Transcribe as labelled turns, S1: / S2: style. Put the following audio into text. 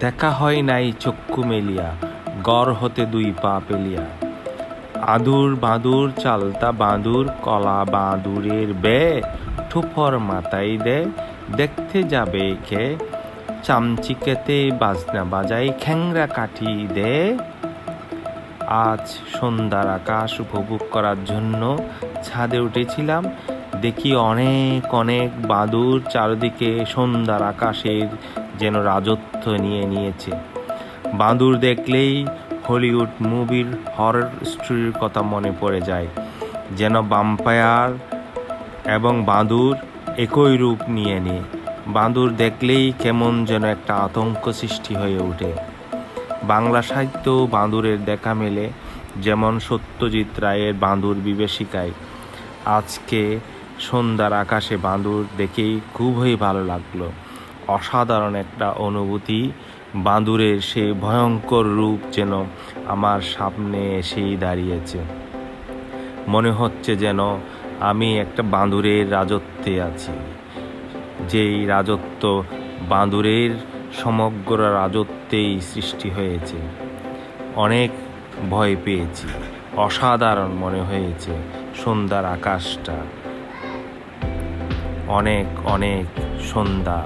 S1: দেখা হয় নাই চক্ষু মেলিয়া, গড় হতে দুই পা পেলিয়া। আদুর বাঁদুর চালতা বাঁদুর, কলা বাঁদুরের বে ঠুফর মাথায় দে, দেখতে যাবে কে? চামচিকেতে বাজনা বাজাই খ্যাংরা কাঠি দে। আজ সন্ধ্যার আকাশ উপভোগ করার জন্য ছাদে উঠেছিলাম দেখি অনেক অনেক বাদুর চারদিকে সন্ধ্যার আকাশের যেন রাজত্ব নিয়ে নিয়েছে। বাঁদুর দেখলেই হলিউড মুভির হরর স্টোরির কথা মনে পড়ে যায়, যেন বাম্পায়ার এবং বাঁদুর একই রূপ নিয়ে নিয়ে। বাঁদুর দেখলেই কেমন যেন একটা আতঙ্ক সৃষ্টি হয়ে ওঠে। বাংলা সাহিত্য বাঁদুরের দেখা মেলে, যেমন সত্যজিৎ রায়ের বাঁদুর বিবেশিকায়। আজকে সন্ধ্যার আকাশে বাঁদুর দেখেই খুবই ভালো লাগল। অসাধারণ একটা অনুভূতি, বাঁদুরের সেই ভয়ঙ্কর রূপ যেন আমার সামনে এসেই দাঁড়িয়েছে। মনে হচ্ছে যেন আমি একটা বাঁদুরের রাজত্বে আছি। যেই রাজত্ব বাঁদুরের সমগ্র রাজত্বেই সৃষ্টি হয়েছে। অনেক ভয় পেয়েছি। অসাধারণ মনে হয়েছে সন্ধ্যার আকাশটা। অনেক অনেক সন্ধ্যা।